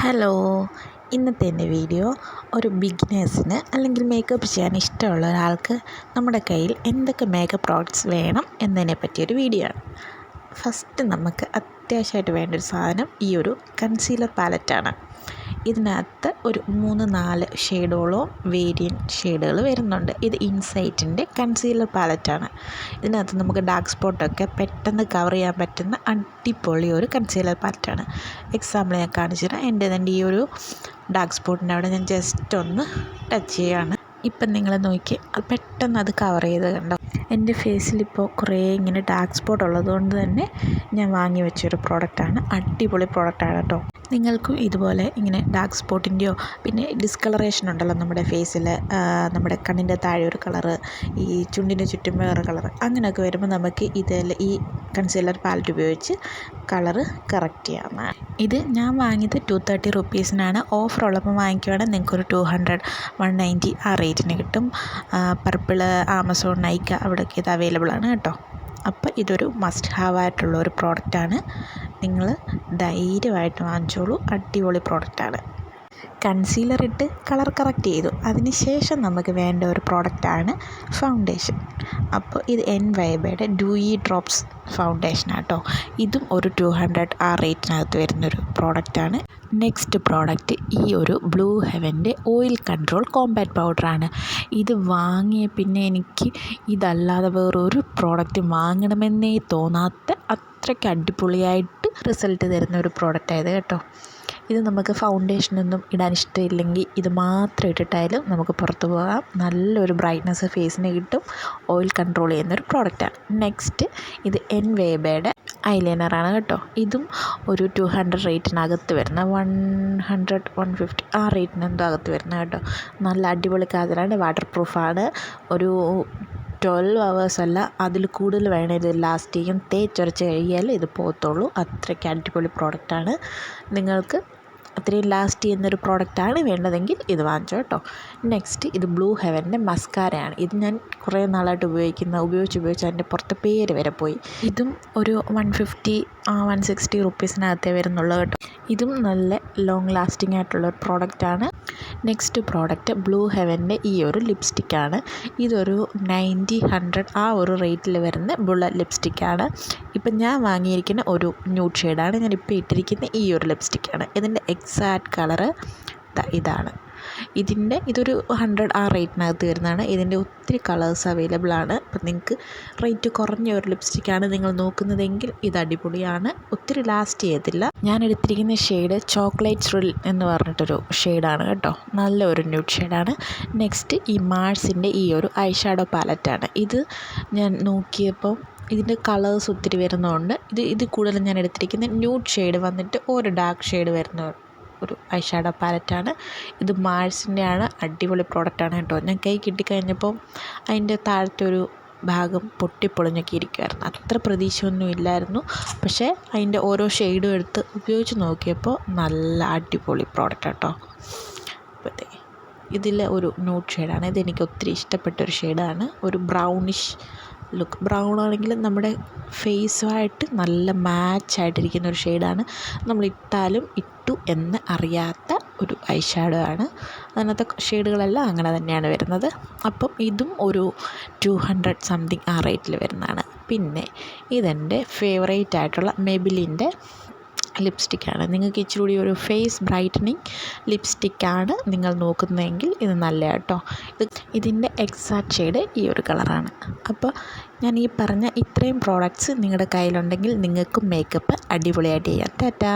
Hello. ഇന്നത്തെ എന്റെ video ഒരു ബിഗിനേഴ്സിന് അല്ലെങ്കിൽ മേക്കപ്പ് ചെയ്യാൻ ഇഷ്ടമുള്ള ഒരാൾക്ക് നമ്മുടെ കയ്യിൽ എന്തൊക്കെ മേക്കപ്പ് പ്രോഡക്റ്റ്സ് വേണം എന്നതിനെ പറ്റിയൊരു വീഡിയോ ആണ്. ഫസ്റ്റ് നമുക്ക് അത്യാവശ്യമായിട്ട് വേണ്ട ഒരു സാധനം ഈ ഒരു കൺസീലർ പാലറ്റാണ് ഇതിനകത്ത് ഒരു മൂന്ന് നാല് ഷെയ്ഡോളം വേരിയന്റ് ഷെയ്ഡുകൾ വരുന്നുണ്ട്. ഇത് ഇൻസൈറ്റിന്റെ കൺസീലർ പാലറ്റാണ്. ഇതിനകത്ത് നമുക്ക് ഡാർക്ക് സ്പോട്ടൊക്കെ പെട്ടെന്ന് കവർ ചെയ്യാൻ പറ്റുന്ന അടിപൊളി ഒരു കൺസീലർ പാലറ്റാണ്. എക്സാമ്പിൾ ഞാൻ കാണിച്ചു എന്റെ തന്നെ ഈ ഒരു ഡാർക്ക് സ്പോട്ടിന്റെ അവിടെ ഞാൻ ജസ്റ്റ് ഒന്ന് ടച്ച് ചെയ്യുകയാണ് ഇപ്പം നിങ്ങൾ നോക്കി പെട്ടെന്ന് അത് കവർ ചെയ്ത് കണ്ടോ? എന്റെ ഫേസിലിപ്പോൾ കുറേ ഇങ്ങനെ ഡാർക്ക് സ്പോട്ട് ഉള്ളതുകൊണ്ട് തന്നെ ഞാൻ വാങ്ങി വെച്ചൊരു പ്രോഡക്റ്റാണ് അടിപൊളി പ്രോഡക്റ്റാണ് കേട്ടോ. നിങ്ങൾക്കും ഇതുപോലെ ഇങ്ങനെ ഡാർക്ക് സ്പോട്ടിന്റെയോ പിന്നെ ഡിസ്കളറേഷൻ ഉണ്ടല്ലോ നമ്മുടെ ഫേസിൽ നമ്മുടെ കണ്ണിന്റെ താഴെ ഒരു കളറ് ഈ ചുണ്ടിന്റെ ചുറ്റും വേറെ കളറ് അങ്ങനെയൊക്കെ വരുമ്പോൾ നമുക്ക് ഇതിൽ ഈ കൺസീലർ പാലറ്റ് ഉപയോഗിച്ച് കളറ് കറക്റ്റ് ചെയ്യാവുന്നതാണ് ഇത് ഞാൻ വാങ്ങിയത് ടു തേർട്ടി റുപ്പീസിനാണ് ഓഫർ ഉള്ളപ്പോൾ വാങ്ങിക്കുവാണെങ്കിൽ നിങ്ങൾക്കൊരു ടു ഹൺഡ്രഡ് വൺ നയന്റി ആ റേറ്റിന് കിട്ടും. പർപ്പിൾ ആമസോൺ നൈക്ക അവിടെയൊക്കെ ഇത് അവൈലബിൾ ആണ് കേട്ടോ. അപ്പോൾ ഇതൊരു മസ്റ്റ് ഹാവ് ആയിട്ടുള്ള ഒരു പ്രോഡക്റ്റാണ് നിങ്ങൾ ധൈര്യമായിട്ട് വാങ്ങിച്ചോളൂ. അടിപൊളി പ്രോഡക്റ്റാണ് കൺസീലർ ഇട്ട് കളർ കറക്റ്റ് ചെയ്തു. അതിന് ശേഷം നമുക്ക് വേണ്ട ഒരു പ്രോഡക്റ്റാണ് ഫൗണ്ടേഷൻ അപ്പോൾ ഇത് എൻ വൈബയുടെ ഡൂയി ഡ്രോപ്സ് ഫൗണ്ടേഷൻ ആട്ടോ. ഇതും ഒരു ടു ഹൺഡ്രഡ് ആ റേറ്റിനകത്ത് വരുന്നൊരു പ്രോഡക്റ്റാണ് നെക്സ്റ്റ് പ്രോഡക്റ്റ് ഈ ഒരു ബ്ലൂ ഹെവന്റെ ഓയിൽ കൺട്രോൾ കോമ്പാക്ട് പൗഡറാണ് ഇത് വാങ്ങിയ പിന്നെ എനിക്ക് ഇതല്ലാതെ വേറൊരു പ്രോഡക്റ്റ് വാങ്ങണമെന്നേ തോന്നാത്ത അത്രയ്ക്ക് അടിപൊളിയായിട്ട് റിസൾട്ട് തരുന്ന ഒരു പ്രോഡക്റ്റായത് കേട്ടോ. ഇത് നമുക്ക് ഫൗണ്ടേഷനൊന്നും ഇടാൻ ഇഷ്ടമില്ലെങ്കിൽ ഇത് മാത്രം ഇട്ടിട്ടായാലും നമുക്ക് പുറത്ത് പോകാം. നല്ലൊരു ബ്രൈറ്റ്നസ് ഫേസിന് കിട്ടും. ഓയിൽ കൺട്രോൾ ചെയ്യുന്നൊരു പ്രോഡക്റ്റാണ് നെക്സ്റ്റ് ഇത് എൻ വേബയുടെ ഐലൈനറാണ് കേട്ടോ. ഇതും ഒരു ടു ഹൺഡ്രഡ് റേറ്റിനകത്ത് വരുന്ന വൺ ഹൺഡ്രഡ് വൺ ഫിഫ്റ്റി ആ റേറ്റിന് എന്തോ അകത്ത് വരുന്ന കേട്ടോ. നല്ല അടിപൊളി കാതലാണ്. വാട്ടർ പ്രൂഫാണ് ഒരു ട്വൽവ് അവേഴ്സ് അല്ല അതിൽ കൂടുതൽ വേണം. ഇത് ലാസ്റ്റ് ചെയ്യും തേച്ചൊരച്ച് കഴിയാൽ ഇത് പോകത്തുള്ളൂ. അത്രയ്ക്ക് അടിപൊളി പ്രോഡക്റ്റാണ് നിങ്ങൾക്ക് അത്രയും ലാസ്റ്റ് ചെയ്യുന്നൊരു പ്രോഡക്റ്റാണ് വേണ്ടതെങ്കിൽ ഇത് വാങ്ങിച്ചോ കേട്ടോ. നെക്സ്റ്റ് ഇത് ബ്ലൂ ഹെവന്റെ മസ്കാരയാണ് ഇത് ഞാൻ കുറേ നാളായിട്ട് ഉപയോഗിക്കുന്ന ഉപയോഗിച്ച് ഉപയോഗിച്ച് അതിന്റെ പുറത്തെ പേര് വരെ പോയി. ഇതും ഒരു വൺ ഫിഫ്റ്റി വൺ സിക്സ്റ്റി റുപ്പീസിനകത്തേ വരുന്നുള്ളൂ കേട്ടോ. ഇതും നല്ല ലോങ് ലാസ്റ്റിംഗ് ആയിട്ടുള്ള ഒരു പ്രോഡക്റ്റാണ് നെക്സ്റ്റ് പ്രോഡക്റ്റ് ബ്ലൂ ഹെവന്റെ ഈ ഒരു ലിപ്സ്റ്റിക്കാണ് ഇതൊരു നയന്റി ഹൺഡ്രഡ് ആ ഒരു റേറ്റിൽ വരുന്ന ബുള്ളറ്റ് ലിപ്സ്റ്റിക്കാണ് ഇപ്പം ഞാൻ വാങ്ങിയിരിക്കുന്ന ഒരു ന്യൂഡ് ഷെയ്ഡാണ് ഞാനിപ്പോൾ ഇട്ടിരിക്കുന്ന ഈ ഒരു ലിപ്സ്റ്റിക്കാണ് ഇതിന്റെ എക്സാക്റ്റ് കളറ് ഇതാണ്. ഇതിന്റെ ഇതൊരു ഹൺഡ്രഡ് ആ റേറ്റിനകത്ത് വരുന്നതാണ്. ഇതിന്റെ ഒത്തിരി കളേഴ്സ് അവൈലബിൾ ആണ്. അപ്പം നിങ്ങൾക്ക് റേറ്റ് കുറഞ്ഞ ഒരു ലിപ്സ്റ്റിക്കാണ് നിങ്ങൾ നോക്കുന്നതെങ്കിൽ ഇത് അടിപൊളിയാണ്. ഒത്തിരി ലാസ്റ്റ് ചെയ്യത്തില്ല. ഞാൻ എടുത്തിരിക്കുന്ന ഷെയ്ഡ് ചോക്ലേറ്റ് ത്രിൽ എന്ന് പറഞ്ഞിട്ടൊരു ഷെയ്ഡാണ് കേട്ടോ. നല്ല ഒരു ന്യൂഡ് ഷെയ്ഡാണ് നെക്സ്റ്റ് ഈ മാഴ്സിന്റെ ഈ ഒരു ഐ ഷാഡോ പാലറ്റാണ് ഇത് ഞാൻ നോക്കിയപ്പോൾ ഇതിന്റെ കളേഴ്സ് ഒത്തിരി വരുന്നതുകൊണ്ട് ഇത് ഇത് കൂടുതലും ഞാൻ എടുത്തിരിക്കുന്നത് ന്യൂഡ് ഷെയ്ഡ് വന്നിട്ട് ഒരു ഡാർക്ക് ഷെയ്ഡ് വരുന്ന ഒരു ഐ ഷാഡോ പാലറ്റാണ് ഇത് മാഴ്സിന്റെ ആണ് അടിപൊളി പ്രോഡക്റ്റാണ് കേട്ടോ. ഞാൻ കൈ കിട്ടിക്കഴിഞ്ഞപ്പോൾ അതിന്റെ താഴത്തെ ഒരു ഭാഗം പൊട്ടിപ്പൊളിഞ്ഞൊക്കെ ഇരിക്കുമായിരുന്നു അത്ര പ്രതീക്ഷയൊന്നും ഇല്ലായിരുന്നു. പക്ഷേ അതിന്റെ ഓരോ ഷെയ്ഡും എടുത്ത് ഉപയോഗിച്ച് നോക്കിയപ്പോൾ നല്ല അടിപൊളി പ്രോഡക്റ്റ് കേട്ടോ. അപ്പോൾ ഇതിൽ ഒരു ന്യൂഡ് ഷെയ്ഡാണ് ഇതെനിക്ക് ഒത്തിരി ഇഷ്ടപ്പെട്ട ഒരു ഷെയ്ഡാണ് ഒരു ബ്രൗണിഷ് ലുക്ക് ബ്രൗൺ ആണെങ്കിൽ നമ്മുടെ ഫേസുമായിട്ട് നല്ല മാച്ച് മാച്ചായിട്ടിരിക്കുന്ന ഒരു ഷെയ്ഡാണ് നമ്മളിട്ടാലും ഇട്ടു എന്ന് അറിയാത്ത ഒരു ഐ ഷാഡോ ആണ്. അതിനകത്തെ ഷെയ്ഡുകളെല്ലാം അങ്ങനെ തന്നെയാണ് വരുന്നത്. അപ്പം ഇതും ഒരു ടു ഹൺഡ്രഡ് സംതിങ് ആ റേറ്റിൽ വരുന്നതാണ്. പിന്നെ ഇതെന്റെ ഫേവറേറ്റ് ആയിട്ടുള്ള മെബിലിന്റെ ലിപ്സ്റ്റിക്കാണ്. നിങ്ങൾക്ക് ഇച്ചിരി കൂടി ഒരു ഫേസ് ബ്രൈറ്റനിങ് ലിപ്സ്റ്റിക്കാണ് നിങ്ങൾ നോക്കുന്നതെങ്കിൽ ഇത് നല്ല കേട്ടോ. ഇത് ഇതിന്റെ എക്സാക്ട് ഷെയ്ഡ് ഈ ഒരു കളറാണ്. അപ്പോൾ ഞാൻ ഈ പറഞ്ഞ ഇത്രയും പ്രോഡക്റ്റ്സ് നിങ്ങളുടെ കയ്യിലുണ്ടെങ്കിൽ നിങ്ങൾക്കും മേക്കപ്പ് അടിപൊളിയായിട്ട് ചെയ്യാം. ടാറ്റാ!